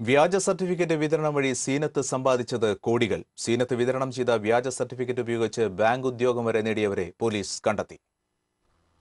വ്യാജ സർട്ടിഫിക്കറ്റ് വിതരണം വഴി സീനത്ത് സമ്പാദിച്ചത് കോടികൾ. സീനത്ത് വിതരണം ചെയ്ത വ്യാജ സർട്ടിഫിക്കറ്റ് ഉപയോഗിച്ച് ബാങ്ക് ഉദ്യോഗം വരെ നേടിയവരെ പോലീസ് കണ്ടെത്തി.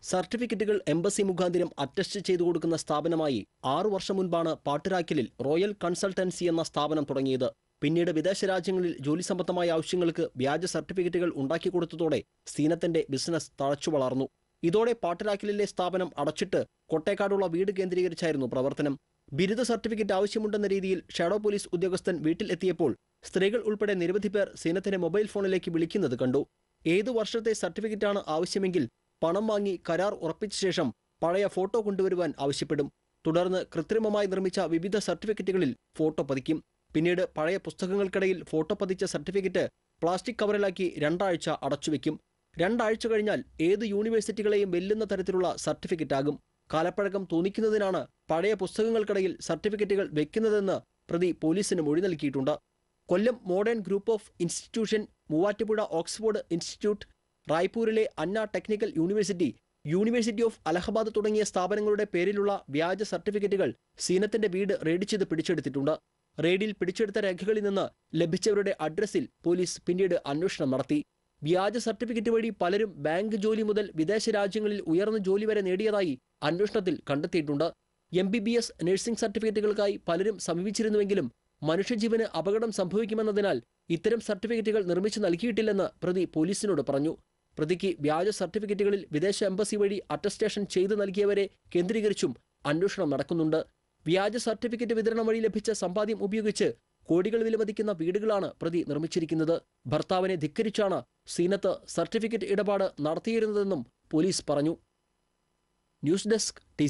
സർട്ടിഫിക്കറ്റുകൾ എംബസി മുഖാന്തിരം അറ്റസ്റ്റ് ചെയ്തു കൊടുക്കുന്ന സ്ഥാപനമായി ആറു വർഷം മുൻപാണ് പാട്ടുരാക്കിലിൽ റോയൽ കൺസൾട്ടൻസി എന്ന സ്ഥാപനം തുടങ്ങിയത്. പിന്നീട് വിദേശ രാജ്യങ്ങളിൽ ജോലി സംബന്ധമായ ആവശ്യങ്ങൾക്ക് വ്യാജ സർട്ടിഫിക്കറ്റുകൾ ഉണ്ടാക്കി കൊടുത്തതോടെ സീനത്തിന്റെ ബിസിനസ് തഴച്ചു വളർന്നു. ഇതോടെ പാട്ടരാക്കിലിലെ സ്ഥാപനം അടച്ചിട്ട് കൊട്ടേക്കാടുള്ള വീട് കേന്ദ്രീകരിച്ചായിരുന്നു പ്രവർത്തനം. ബിരുദ സർട്ടിഫിക്കറ്റ് ആവശ്യമുണ്ടെന്ന രീതിയിൽ ഷാഡോ പോലീസ് ഉദ്യോഗസ്ഥൻ വീട്ടിലെത്തിയപ്പോൾ സ്ത്രീകൾ ഉൾപ്പെടെ നിരവധി പേർ സീനത്തിനെ മൊബൈൽ ഫോണിലേക്ക് വിളിക്കുന്നത് കണ്ടു. ഏതു വർഷത്തെ സർട്ടിഫിക്കറ്റാണ് ആവശ്യമെങ്കിൽ പണം വാങ്ങി കരാർ ഉറപ്പിച്ച ശേഷം പഴയ ഫോട്ടോ കൊണ്ടുവരുവാൻ ആവശ്യപ്പെടും. തുടർന്ന് കൃത്രിമമായി നിർമ്മിച്ച വിവിധ സർട്ടിഫിക്കറ്റുകളിൽ ഫോട്ടോ പതിക്കും. പിന്നീട് പഴയ പുസ്തകങ്ങൾക്കിടയിൽ ഫോട്ടോ പതിച്ച സർട്ടിഫിക്കറ്റ് പ്ലാസ്റ്റിക് കവറിലാക്കി രണ്ടാഴ്ച അടച്ചുവെക്കും. രണ്ടാഴ്ച കഴിഞ്ഞാൽ ഏത് യൂണിവേഴ്സിറ്റികളെയും വെല്ലുന്ന തരത്തിലുള്ള സർട്ടിഫിക്കറ്റ് ആകും കാലപ്പഴക്കം തോന്നിക്കുന്നതിനാണ് പഴയ പുസ്തകങ്ങൾക്കിടയിൽ സർട്ടിഫിക്കറ്റുകൾ വെക്കുന്നതെന്ന് പ്രതി പോലീസിന് മൊഴി നൽകിയിട്ടുണ്ട്. Kollam modern group of institution Muvattupuzha Oxford institute റായ്പൂരിലെ Anna technical university university of Allahabad തുടങ്ങിയ സ്ഥാപനങ്ങളുടെ പേരിലുള്ള വ്യാജ സർട്ടിഫിക്കറ്റുകൾ സീനത്തിന്റെ വീട് റെയ്ഡ് ചെയ്ത് പിടിച്ചെടുത്തിട്ടുണ്ട്. റെയ്ഡിൽ പിടിച്ചെടുത്ത രേഖകളിൽ നിന്ന് ലഭിച്ചവരുടെ അഡ്രസ്സിൽ പോലീസ് പിന്നീട് അന്വേഷണം നടത്തി. വ്യാജ സർട്ടിഫിക്കറ്റ് വഴി പലരും ബാങ്ക് ജോലി മുതൽ വിദേശ രാജ്യങ്ങളിൽ ഉയർന്ന ജോലി വരെ നേടിയതായി അന്വേഷണത്തിൽ കണ്ടെത്തിയിട്ടുണ്ട്. M B B S nursing സർട്ടിഫിക്കറ്റുകൾക്കായി പലരും സമീപിച്ചിരുന്നുവെങ്കിലും മനുഷ്യജീവന് അപകടം സംഭവിക്കുമെന്നതിനാൽ ഇത്തരം സർട്ടിഫിക്കറ്റുകൾ നിർമ്മിച്ചു നൽകിയിട്ടില്ലെന്ന് പ്രതി പോലീസിനോട് പറഞ്ഞു. പ്രതിക്ക് വ്യാജ സർട്ടിഫിക്കറ്റുകളിൽ വിദേശ എംബസി വഴി അറ്റസ്റ്റേഷൻ ചെയ്തു നൽകിയവരെ കേന്ദ്രീകരിച്ചും അന്വേഷണം നടക്കുന്നുണ്ട്. വ്യാജ സർട്ടിഫിക്കറ്റ് വിതരണം വഴി ലഭിച്ച സമ്പാദ്യം ഉപയോഗിച്ച് കോടികൾ വിലമതിക്കുന്ന വീടുകളാണ് പ്രതി നിർമ്മിച്ചിരിക്കുന്നത്. ഭർത്താവിനെ ധിക്കരിച്ചാണ് സീനത്ത് സർട്ടിഫിക്കറ്റ് ഇടപാട് നടത്തിയിരുന്നതെന്നും പോലീസ് പറഞ്ഞു. News desk T